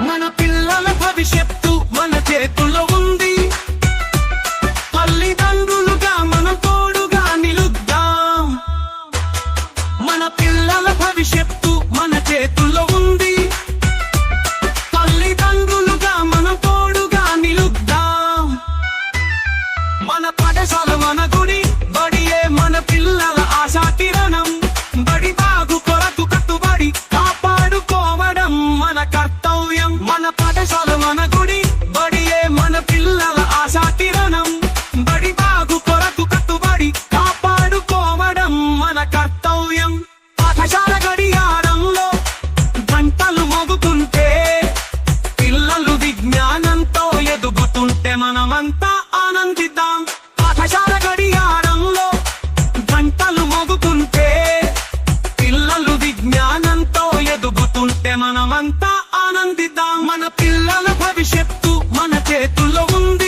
మన పిల్లల భవిష్యత్తు మన చేతుల్లో ఉంది. తల్లిదండ్రులుగా మనం తోడుగా నిలుద్దాం. మన పిల్లల భవిష్యత్తు మన చేతుల్లో మన పాఠశాల మన గుడి బడియే మన పిల్లల మనమంతా ఆనందిద్దాం పాఠశాల గడియారంలో గంటలు మోగుతుంటే పిల్లలు విజ్ఞానంతో ఎదుగుతుంటే మనమంతా ఆనందిద్దాం మన పిల్లల భవిష్యత్తు మన చేతుల్లో ఉంది.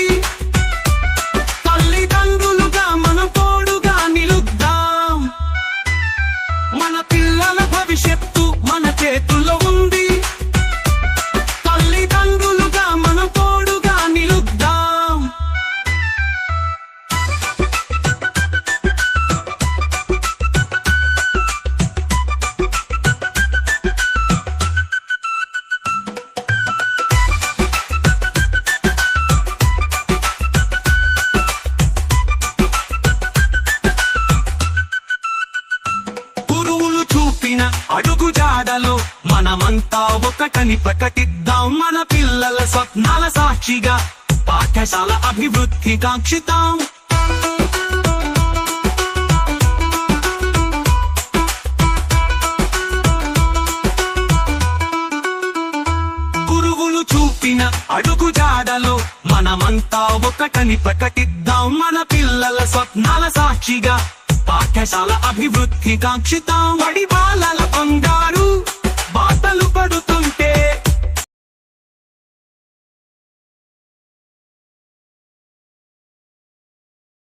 జాడలో మనమంతా ఒకటని ప్రకటిద్దాం మన పిల్లల స్వప్నాల సాక్షిగా పాఠశాల అభివృద్ధి కాంక్షితాం. గురువులు చూపిన అడుగు జాడలో మనమంతా ఒకటని ప్రకటిద్దాం మన పిల్లల స్వప్నాల సాక్షిగా పాఠశాల అభివృద్ధి కాంక్షితాం. వడి బాలల